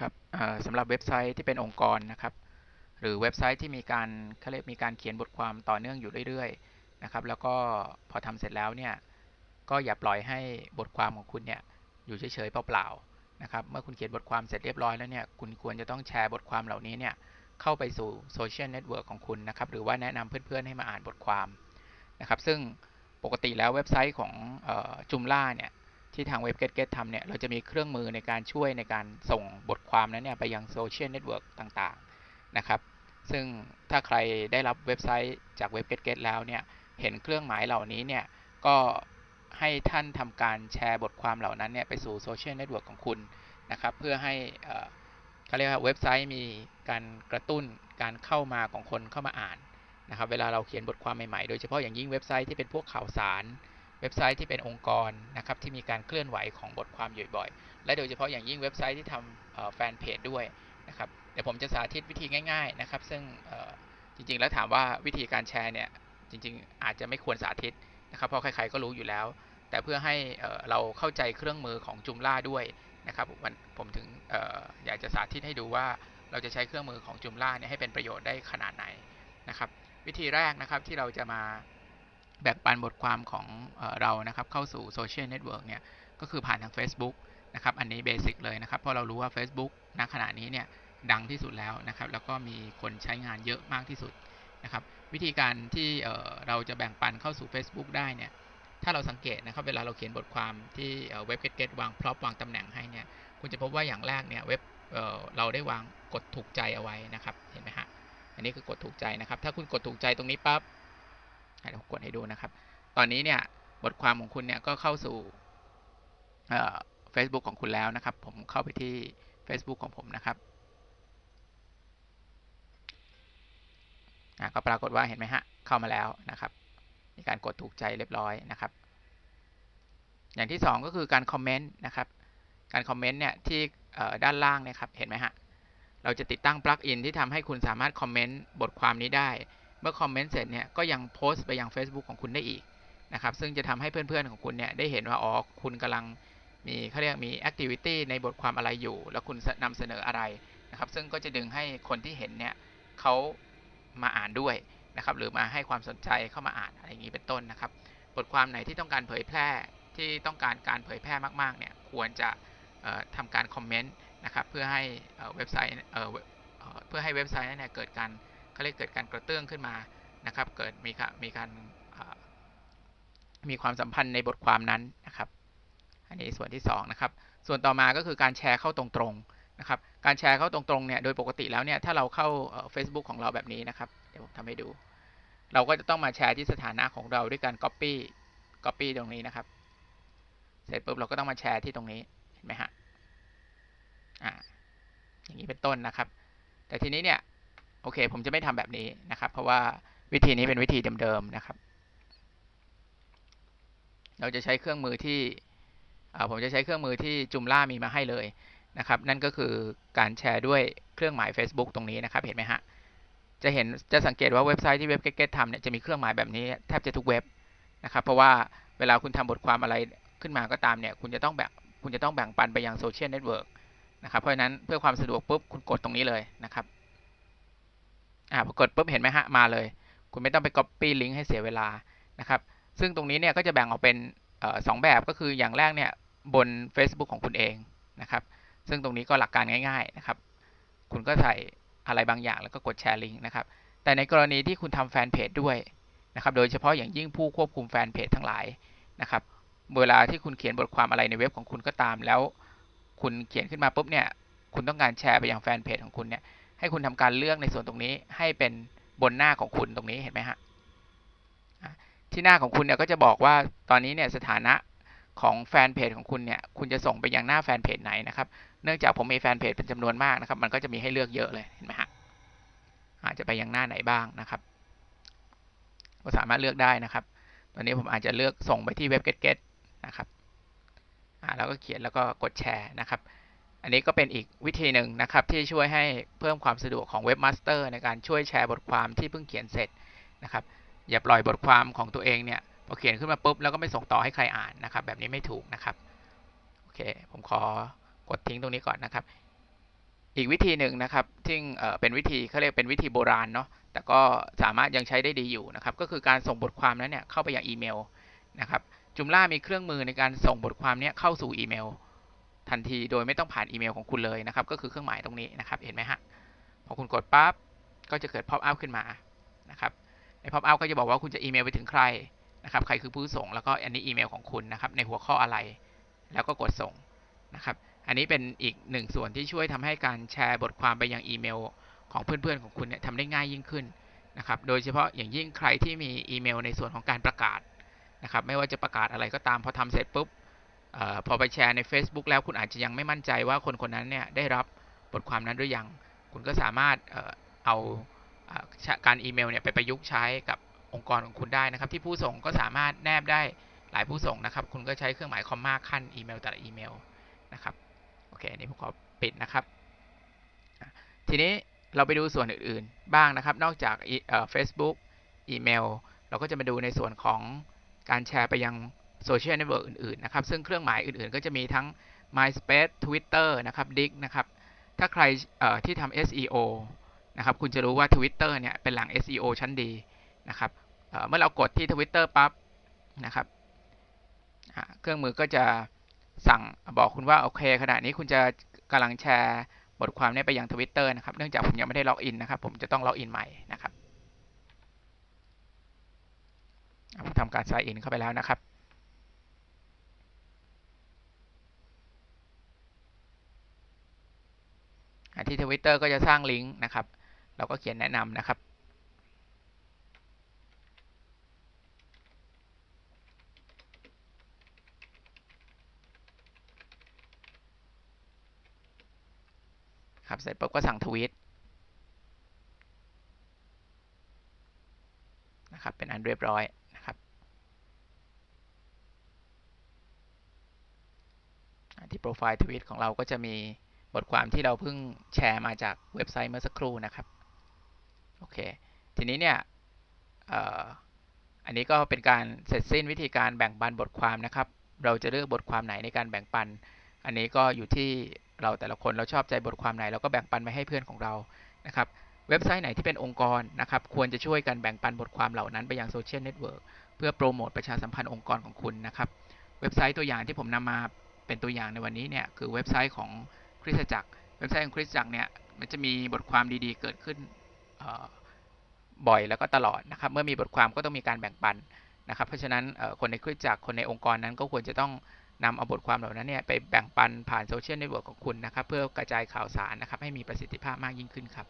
ครับสำหรับเว็บไซต์ที่เป็นองค์กรนะครับ หรือเว็บไซต์ที่มีการเขาเรียกมีการเขียนบทความต่อเนื่องอยู่เรื่อยๆนะครับ แล้วก็พอทำเสร็จแล้วเนี่ยก็อย่าปล่อยให้บทความของคุณเนี่ยอยู่เฉยๆเปล่าๆนะครับ เมื่อคุณเขียนบทความเสร็จเรียบร้อยแล้วเนี่ยคุณควรจะต้องแชร์บทความเหล่านี้เนี่ยเข้าไปสู่โซเชียลเน็ตเวิร์กของคุณนะครับ หรือว่าแนะนำเพื่อนๆให้มาอ่านบทความนะครับ ซึ่งปกติแล้วเว็บไซต์ของจุมล่าเนี่ย ที่ทางเว็บ GetGet ทำเนี่ย เราจะมีเครื่องมือในการช่วยในการส่งบทความนั้นเนี่ยไปยังโซเชียลเน็ตเวิร์กต่างๆ นะครับ ซึ่งถ้าใครได้รับเว็บไซต์จากเว็บ GetGet แล้วเนี่ย เห็นเครื่องหมายเหล่านี้เนี่ย ก็ให้ท่านทำการแชร์บทความเหล่านั้นเนี่ยไปสู่โซเชียลเน็ตเวิร์กของคุณนะครับ เพื่อให้เขาเรียกว่าเว็บไซต์มีการกระตุ้นการเข้ามาของคนเข้ามาอ่านนะครับ เวลาเราเขียนบทความใหม่ๆ โดยเฉพาะอย่างยิ่งเว็บไซต์ที่เป็นพวกข่าวสาร เว็บไซต์ที่เป็นองค์กรนะครับที่มีการเคลื่อนไหวของบทความอยู่บ่อยๆและโดยเฉพาะอย่างยิ่งเว็บไซต์ที่ทำแฟนเพจด้วยนะครับเดี๋ยวผมจะสาธิตวิธีง่าย ๆนะครับ ซึ่งจริงๆแล้วถามว่าวิธีการแชร์เนี่ยจริง ๆ อาจจะไม่ควรสาธิตนะครับเพราะใครๆก็รู้อยู่แล้ว แต่เพื่อให้เราเข้าใจเครื่องมือของจุมล่าด้วยนะครับผมถึงออยากจะสาธิตให้ดูว่าเราจะใช้เครื่องมือของจุมล่าเนี่ยให้เป็นประโยชน์ได้ขนาดไหนนะครับ วิธีแรกนะครับที่เราจะมา แบ่งปันบทความของเรานะครับเข้าสู่โซเชียลเน็ตเวิร์กเนี่ยก็คือผ่านทาง Facebook นะครับอันนี้เบสิกเลยนะครับเพราะเรารู้ว่า Facebook ณขณะนี้เนี่ยดังที่สุดแล้วนะครับแล้วก็มีคนใช้งานเยอะมากที่สุดนะครับวิธีการที่เราจะแบ่งปันเข้าสู่ Facebook ได้เนี่ยถ้าเราสังเกตนะครับเวลาเราเขียนบทความที่เว็บเก็ตวางพร็อพวางตำแหน่งให้เนี่ยคุณจะพบว่าอย่างแรกเนี่ยเว็บเราได้วางกดถูกใจเอาไว้นะครับเห็นไหมฮะอันนี้คือกดถูกใจนะครับ ถ้าคุณกดถูกใจตรงนี้ปั๊บ เดี๋ยวกดให้ดูนะครับ ตอนนี้เนี่ยบทความของคุณเนี่ยก็เข้าสู่เฟซบุ๊กของคุณแล้วนะครับ ผมเข้าไปที่ Facebook ของผมนะครับก็ปรากฏว่าเห็นไหมฮะ เข้ามาแล้วนะครับ มีการกดถูกใจเรียบร้อยนะครับ อย่างที่ 2 ก็คือการคอมเมนต์นะครับ การคอมเมนต์เนี่ยที่ด้านล่างเนี่ยครับ เห็นไหมฮะ เราจะติดตั้งปลั๊กอินที่ทำให้คุณสามารถคอมเมนต์บทความนี้ได้ มื่อคอมเมนต์เสร็จเนี่ยก็ยังโพสต์ไปยัง Facebook ของคุณได้อีกนะครับซึ่งจะทำให้เพื่อนๆของคุณเนี่ยได้เห็นว่าอ๋อคุณกำลังมีเขาเรียกมีแอคทิวิตี้ในบทความอะไรอยู่ แล้วคุณนำเสนออะไรนะครับซึ่งก็จะดึงให้คนที่เห็นเนี่ยเขามาอ่านด้วยนะครับหรือมาให้ความสนใจเข้ามาอ่านอะไรอย่างนี้เป็นต้นนะครับ บทความไหนที่ต้องการเผยแพร่ที่ต้องการการเผยแพร่มากๆเนี่ยควรจะทำการคอมเมนต์นะครับเพื่อให้เว็บไซต์เพื่อให้เว็บไซต์นั้นเนี่ยเกิดการ เขาเรียกเกิดการกระเตื้องขึ้นมานะครับ เกิดมีมีการมีความสัมพันธ์ในบทความนั้นนะครับ อันนี้ส่วนที่2นะครับ ส่วนต่อมาก็คือการแชร์เข้าตรงๆนะครับ การแชร์เข้าตรงๆเนี่ย โดยปกติแล้วเนี่ย ถ้าเราเข้า Facebook ของเราแบบนี้นะครับ เดี๋ยวผมทำให้ดู เราก็จะต้องมาแชร์ที่สถานะของเราด้วยการ Copy Copy ตรงนี้นะครับ เสร็จปุ๊บเราก็ต้องมาแชร์ที่ตรงนี้ เห็นไหมฮะ อ่า อย่างนี้เป็นต้นนะครับ แต่ทีนี้เนี่ย โอเค ผมจะไม่ทำแบบนี้นะครับ เพราะว่าวิธีนี้เป็นวิธีเดิมๆนะครับ เราจะใช้เครื่องมือที่ผมจะใช้เครื่องมือที่จุมล่ามีมาให้เลยนะครับ นั่นก็คือการแชร์ด้วยเครื่องหมาย Facebook ตรงนี้นะครับ เห็นไหมฮะ จะเห็นจะสังเกตว่าเว็บไซต์ที่เว็บเก็ตทำเนี่ยจะมีเครื่องหมายแบบนี้แทบจะทุกเว็บนะครับ เพราะว่าเวลาคุณทำบทความอะไรขึ้นมาก็ตามเนี่ย คุณจะต้องแบ่งคุณจะต้องแบ่งปันไปยังโซเชียลเน็ตเวิร์กนะครับ เพราะฉะนั้นเพื่อความสะดวกปุ๊บคุณกดตรงนี้เลยนะครับ อ่าพอกดปุ๊บเห็นไหมฮะมาเลย คุณไม่ต้องไป copy ลิงก์ให้เสียเวลานะครับ ซึ่งตรงนี้เนี่ยก็จะแบ่งออกเป็นสองแบบก็คืออย่างแรกเนี่ยบน Facebook ของคุณเองนะครับ ซึ่งตรงนี้ก็หลักการง่ายๆนะครับ คุณก็ใส่อะไรบางอย่างแล้วก็กดแชร์ลิงก์นะครับ แต่ในกรณีที่คุณทำแฟนเพจด้วยนะครับ โดยเฉพาะอย่างยิ่งผู้ควบคุมแฟนเพจทั้งหลายนะครับ เวลาที่คุณเขียนบทความอะไรในเว็บของคุณก็ตามแล้ว คุณเขียนขึ้นมาปุ๊บเนี่ย คุณต้องการแชร์ไปยังแฟนเพจของคุณเนี่ย ให้คุณทำการเลือกในส่วนตรงนี้ให้เป็นบนหน้าของคุณตรงนี้เห็นไหมฮะที่หน้าของคุณเนี่ยก็จะบอกว่าตอนนี้เนี่ยสถานะของแฟนเพจของคุณเนี่ยคุณจะส่งไปยังหน้าแฟนเพจไหนนะครับเนื่องจากผมมีแฟนเพจเป็นจำนวนมากนะครับ มันก็จะมีให้เลือกเยอะเลยเห็นไหมฮะอาจจะไปยังหน้าไหนบ้างนะครับ ก็สามารถเลือกได้นะครับ ตอนนี้ผมอาจจะเลือกส่งไปที่เว็บ get get นะครับอ่าแล้วก็เขียนแล้วก็กดแชร์นะครับ อันนี้ก็เป็นอีกวิธีหนึ่งนะครับที่ช่วยให้เพิ่มความสะดวกของเว็บมาสเตอร์ในการช่วยแชร์บทความที่เพิ่งเขียนเสร็จนะครับอย่าปล่อยบทความของตัวเองเนี่ยพอเขียนขึ้นมาปุ๊บแล้วก็ไม่ส่งต่อให้ใครอ่านนะครับ แบบนี้ไม่ถูกนะครับโอเคผมขอกดทิ้งตรงนี้ก่อนนะครับ อีกวิธีหนึ่งนะครับที่เป็นวิธีเขาเรียกเป็นวิธีโบราณเนาะแต่ก็สามารถยังใช้ได้ดีอยู่นะครับก็คือการส่งบทความนั้นเนี่ยเข้าไปยังอีเมลนะครับจุมล่ามีเครื่องมือในการส่งบทความเนี้เข้าสู่อีเมล ทันทีโดยไม่ต้องผ่านอีเมลของคุณเลยนะครับ ก็คือเครื่องหมายตรงนี้นะครับ เห็นไหมฮะ พอคุณกดปั๊บ ก็จะเกิด pop up ขึ้นมานะครับ ใน pop up ก็จะบอกว่าคุณจะอีเมลไปถึงใครนะครับ ใครคือผู้ส่ง แล้วก็อันนี้อีเมลของคุณนะครับ ในหัวข้ออะไร แล้วก็กดส่งนะครับ อันนี้เป็นอีกหนึ่งส่วนที่ช่วยทำให้การแชร์บทความไปยังอีเมลของเพื่อนๆของคุณเนี่ยทำได้ง่ายยิ่งขึ้นนะครับ โดยเฉพาะอย่างยิ่งใครที่มีอีเมลในส่วนของการประกาศนะครับ ไม่ว่าจะประกาศอะไรก็ตามพอทำเสร็จปุ๊บ อพอไปแชร์ใน Facebook แล้วคุณอาจจะยังไม่มั่นใจว่าคนคนนั้นเนี่ยได้รับบทความนั้นหรือยัง คุณก็สามารถเออเอาการอีเมลเนี่ยไปประยุกต์ใช้กับองค์กรของคุณได้นะครับ ที่ผู้ส่งก็สามารถแนบได้หลายผู้ส่งนะครับ คุณก็ใช้เครื่องหมายคอมมาขั้นอีเมลแต่ละอีเมลนะครับโอเคอันนี้ผมขอปิดนะครับ ทีนี้เราไปดูส่วนอื่นๆบ้างนะครับ นอกจากเฟซบุ๊กอีเมลเราก็จะมาดูในส่วนของการแชร์ไปยัง โซเชียลเน็ตเวิร์กอื่นๆนะครับซึ่งเครื่องหมายอื่นๆ ก็จะมีทั้ง MySpace Twitter นะครับ Dick นะครับถ้าใครที่ทำ SEO นะครับคุณจะรู้ว่า Twitter เนี่ยเป็นหลัง SEO ชั้นดีนะครับเมื่อเรากดที่ Twitter ปั๊บนะครับเครื่องมือก็จะสั่งบอกคุณว่า โอเคขณะนี้คุณจะกำลังแชร์บทความนี้ไปยังทวิตเตอร์นะครับเนื่องจากผมยังไม่ได้ล็อกอินนะครับ ผมจะต้องล็อกอินใหม่นะครับผมทำการไซน์อินเข้าไปแล้วนะครับ ที่ทวิตเตอร์ก็จะสร้างลิงก์นะครับ เราก็เขียนแนะนำนะครับ ครับ เสร็จปุ๊บก็สั่งทวีตนะครับ เป็นอันเรียบร้อยนะครับที่โปรไฟล์ทวีตของเราก็จะมี บทความที่เราเพิ่งแชร์มาจากเว็บไซต์เมื่อสักครู่นะครับโอเคทีนี้เนี่ยอันนี้ก็เป็นการเสร็จสิ้นวิธีการแบ่งปันบทความนะครับ เราจะเลือกบทความไหนในการแบ่งปัน อันนี้ก็อยู่ที่เราแต่ละคนเราชอบใจบทความไหนเราก็แบ่งปันไปให้เพื่อนของเรานะครับเว็บไซต์ไหนที่เป็นองค์กรนะครับ ควรจะช่วยกันแบ่งปันบทความเหล่านั้นไปยังโซเชียลเน็ตเวิร์กเพื่อโปรโมทประชาสัมพันธ์องค์กรของคุณนะครับ เว็บไซต์ตัวอย่างที่ผมนำมาเป็นตัวอย่างในวันนี้เนี่ยคือเว็บไซต์ของ คริสตจักรเว็บไซต์ของคริสตจักรเนี่ยมันจะมีบทความดีๆ เกิดขึ้นบ่อยแล้วก็ตลอดนะครับ เมื่อมีบทความก็ต้องมีการแบ่งปันนะครับ เพราะฉะนั้นคนในคริสตจักรคนในองค์กรนั้นก็ควรจะต้องนำเอาบทความเหล่านั้นเนี่ยไปแบ่งปันผ่านโซเชียลเน็ตเวิร์กของคุณนะครับ เพื่อกระจายข่าวสารนะครับให้มีประสิทธิภาพมากยิ่งขึ้นครับ